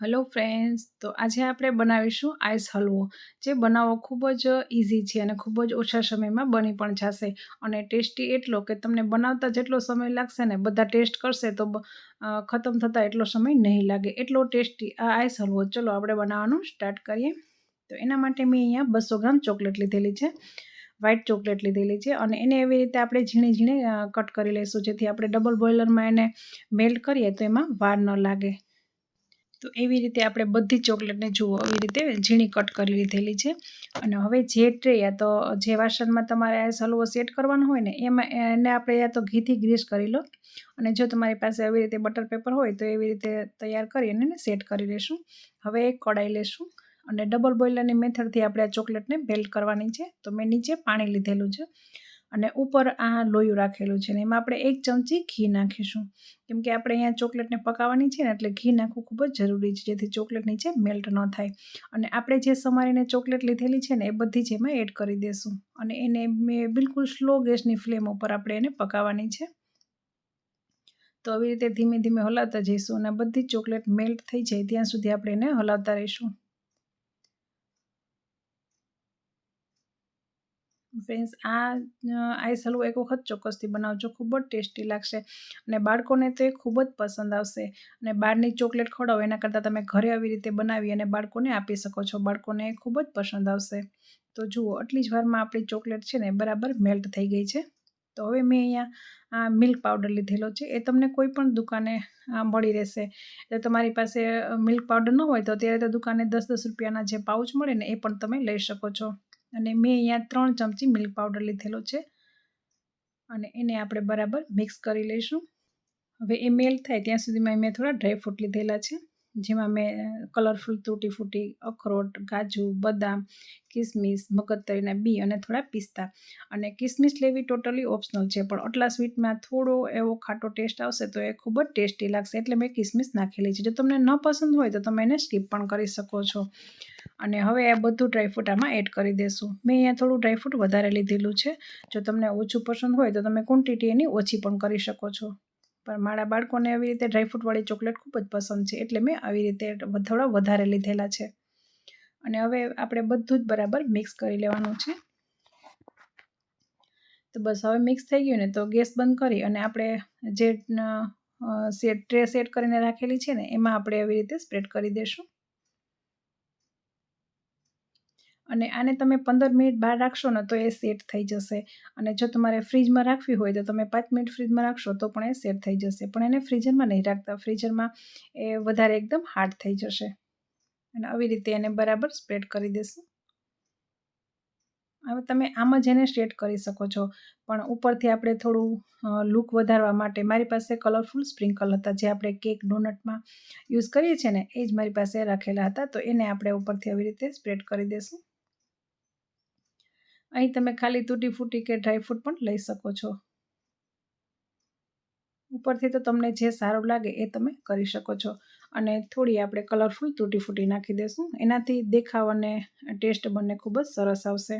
Hello friends તો આજે આપણે બનાવીશું આઈસ હલવો, જે બનાવવો ખૂબ જ ઇઝી છે અને ખૂબ જ ઓછા સમયમાં બની પણ જશે. અને ટેસ્ટી એટલો કે તમને બનાવતા જેટલો સમય લાગશે ને બધા ટેસ્ટ કરશે તો ખતમ થતાં એટલો સમય નહીં લાગે. એટલો ટેસ્ટી આ આઈસ હલવો. ચલો આપણે બનાવવાનું સ્ટાર્ટ કરીએ. તો એના માટે મેં અહીંયા બસો ગ્રામ ચોકલેટ લીધેલી છે. વ્હાઇટ ચોકલેટ લીધેલી છે અને એને એવી રીતે આપણે ઝીણે ઝીણે કટ કરી લઈશું જેથી આપણે ડબલ બોઇલરમાં એને મેલ્ટ કરીએ તો એમાં વાર ન લાગે. તો એવી રીતે આપણે બધી ચોકલેટને જુઓ એવી રીતે ઝીણી કટ કરી લીધેલી છે. અને હવે જે ટ્રે યા તો જે વાસણમાં તમારે હલવો સેટ કરવાનો હોય ને, એમાં એને આપણે યા તો ઘીથી ગ્રીસ કરી લો. અને જો તમારી પાસે આવી રીતે બટર પેપર હોય તો એવી રીતે તૈયાર કરી અને સેટ કરી લઈશું હવે એક કડાઈ લેશું અને ડબલ બોઇલરની મેથડથી આપણે આ ચોકલેટને બેલ્ટ કરવાની છે. તો મેં નીચે પાણી લીધેલું છે. અને ઉપર આ લોયું રાખેલું છે ને એમાં આપણે એક ચમચી ઘી નાખીશું. કેમ કે આપણે અહીંયા ચોકલેટને પકાવવાની છે ને એટલે ઘી નાખવું ખૂબ જ જરૂરી છે, જેથી ચોકલેટ નીચે મેલ્ટ ન થાય. અને આપણે જે સમારીને ચોકલેટ લીધેલી છે ને એ બધી જ એમાં એડ કરી દઈશું અને એને મેં બિલકુલ સ્લો ગેસની ફ્લેમ ઉપર આપણે એને પકાવવાની છે. તો આવી રીતે ધીમે ધીમે હલાવતા જઈશું અને બધી ચોકલેટ મેલ્ટ થઈ જાય ત્યાં સુધી આપણે એને હલાવતા રહીશું. ફ્રેન્ડ્સ આ આઈસ હલવો એક વખત ચોક્કસથી બનાવજો, ખૂબ જ ટેસ્ટી લાગશે અને બાળકોને તો ખૂબ જ પસંદ આવશે. અને બહારની ચોકલેટ ખવડાવો, એના કરતાં તમે ઘરે આવી રીતે બનાવી અને બાળકોને આપી શકો છો. બાળકોને ખૂબ જ પસંદ આવશે. તો જુઓ, આટલી જ વારમાં આપણી ચોકલેટ છે ને બરાબર મેલ્ટ થઈ ગઈ છે. તો હવે મેં અહીંયા, આ મિલ્ક પાવડર લીધેલો છે. એ તમને કોઈ પણ દુકાને મળી રહેશે. એટલે તમારી પાસે મિલ્ક પાવડર ન હોય તો અત્યારે તો દુકાને દસ દસ રૂપિયાના જે પાઉચ મળે ને એ પણ તમે લઈ શકો છો. અને મેં અહીંયા ત્રણ ચમચી મિલ્ક પાવડર લીધેલો છે. અને એને આપણે બરાબર મિક્સ કરી લઈશું. હવે એ મેલ્ટ થાય ત્યાં સુધીમાં મેં થોડા ડ્રાયફ્રૂટ લીધેલા છે. જેમાં મેં કલરફુલ તૂટી ફૂટી અખરોટ, કાજુ, બદામ, કિસમિસ, મગજતરીના બી અને થોડા પિસ્તા. અને કિસમિસ લેવી ટોટલી ઓપ્શનલ છે, પણ આટલા સ્વીટમાં થોડો એવો ખાટો ટેસ્ટ આવશે તો એ ખૂબ જ ટેસ્ટી લાગશે. એટલે મેં કિસમિસ નાખેલી છે. જો તમને ન પસંદ હોય તો તમે એને સ્કીપ પણ કરી શકો છો. અને હવે આ બધું ડ્રાયફ્રૂટ આમાં એડ કરી દેશું. મેં અહીંયા થોડું ડ્રાયફ્રૂટ વધારે લીધેલું છે. જો તમને ઓછું પસંદ હોય તો તમે ક્વોન્ટિટી એની ઓછી પણ કરી શકો છો. પણ મારા બાળકોને આવી રીતે ડ્રાયફ્રૂટવાળી ચોકલેટ ખૂબ જ પસંદ છે. એટલે મેં આવી રીતે થોડા વધારે લીધેલા છે. અને હવે આપણે બધું જ બરાબર મિક્સ કરી લેવાનું છે. તો બસ હવે મિક્સ થઈ ગયું ને તો ગેસ બંધ કરી અને આપણે જે સેટ ટ્રે સેટ કરીને રાખેલી છે ને, એમાં આપણે આવી રીતે સ્પ્રેડ કરી દઈશું અને આને તમે પંદર મિનિટ બહાર રાખશો ને તો એ સેટ થઈ જશે. અને જો તમારે ફ્રીજમાં રાખવી હોય તો તમે પાંચ મિનિટ ફ્રીજમાં રાખશો તો પણ એ સેટ થઈ જશે. પણ એને ફ્રીઝરમાં નહીં રાખતા. ફ્રીઝરમાં એ વધારે એકદમ હાર્ડ થઈ જશે. અને આવી રીતે એને બરાબર સ્પ્રેડ કરી દેશું. હવે તમે આમ જ એને સ્ટ્રેટ કરી શકો છો. પણ ઉપરથી આપણે થોડું લુક વધારવા માટે મારી પાસે કલરફુલ સ્પ્રિંકલ હતા જે આપણે કેક ડોનટમાં યુઝ કરીએ છીએ ને, એ જ મારી પાસે રાખેલા હતા. તો એને આપણે ઉપરથી આવી રીતે સ્પ્રેડ કરી દઈશું અહીં તમે ખાલી તૂટી ફૂટી કે ડ્રાયફ્રૂટ પણ લઈ શકો છો. ઉપરથી તો તમને જે સારું લાગે એ તમે કરી શકો છો. અને થોડી આપણે કલરફુલ તૂટી ફૂટી નાખી દઈશું એનાથી દેખાવ અને ટેસ્ટ બંને ખૂબ જ સરસ આવશે.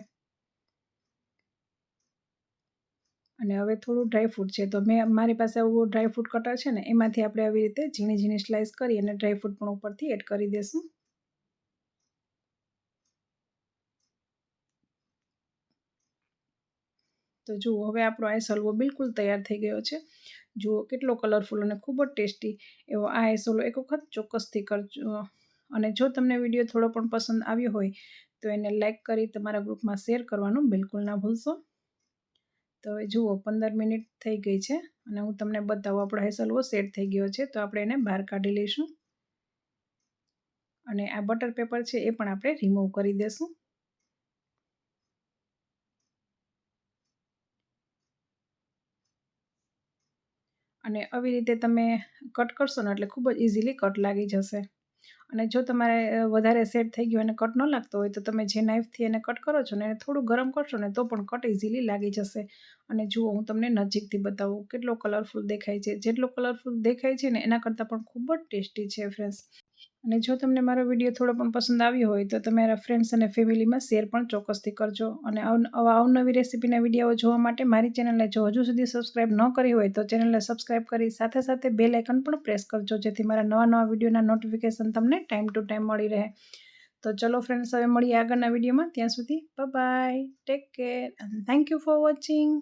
અને હવે થોડું ડ્રાયફ્રૂટ છે. તો મેં મારી પાસે આવું ડ્રાયફ્રૂટ કટર છે ને, એમાંથી આપણે આવી રીતે ઝીણી ઝીણી સ્લાઇસ કરી અને ડ્રાયફ્રૂટ પણ ઉપરથી એડ કરી દઈશું તો જુઓ, હવે આપણો આઈસ હલવો બિલકુલ તૈયાર થઈ ગયો છે. જુઓ, કેટલો કલરફુલ અને ખૂબ જ ટેસ્ટી એવો આ હલવો એક વખત ચોક્કસથી કરજો. અને જો તમને વીડિયો થોડો પણ પસંદ આવ્યો હોય, તો એને લાઇક કરી તમારા ગ્રુપમાં શેર કરવાનું બિલકુલ ના ભૂલશો. તો હવે જુઓ, પંદર મિનિટ થઈ ગઈ છે અને હું તમને બતાવું, આપણો આઈસ હલવો સેટ થઈ ગયો છે. તો આપણે એને બહાર કાઢી લઈશું. અને આ બટર પેપર છે એ પણ આપણે રિમૂવ કરી દઈશું અને આવી રીતે તમે કટ કરશો ને એટલે ખૂબ જ ઇઝીલી કટ લાગી જશે. અને જો તમારે વધારે સેટ થઈ ગયું અને કટ ન લાગતો હોય તો તમે જે નાઇફથી એને કટ કરો છો ને એને થોડું ગરમ કરશો ને તો પણ કટ ઇઝીલી લાગી જશે. અને જુઓ, હું તમને નજીકથી બતાવું કેટલો કલરફુલ દેખાય છે. જેટલો કલરફુલ દેખાય છે ને એના કરતાં પણ ખૂબ જ ટેસ્ટી છે ફ્રેન્ડ્સ અને જો તમને મારો વીડિયો થોડો પણ પસંદ આવ્યો હોય તો તમારા ફ્રેન્ડ્સ અને ફેમિલીમાં શેર પણ ચોક્કસથી કરજો. અને અવનવી રેસીપીના વીડિયો જોવા માટે મારી ચેનલને જો હજુ સુધી સબસ્ક્રાઈબ ન કરી હોય તો ચેનલને સબસ્ક્રાઈબ કરી સાથે સાથે બે આઇકન પણ પ્રેસ કરજો, જેથી મારા નવા નવા વિડીયોના નોટિફિકેશન તમને ટાઈમ ટુ ટાઈમ મળી રહે. તો ચલો ફ્રેન્ડ્સ હવે મળીએ આગળના વિડીયોમાં. ત્યાં સુધી bye take care and thank you for watching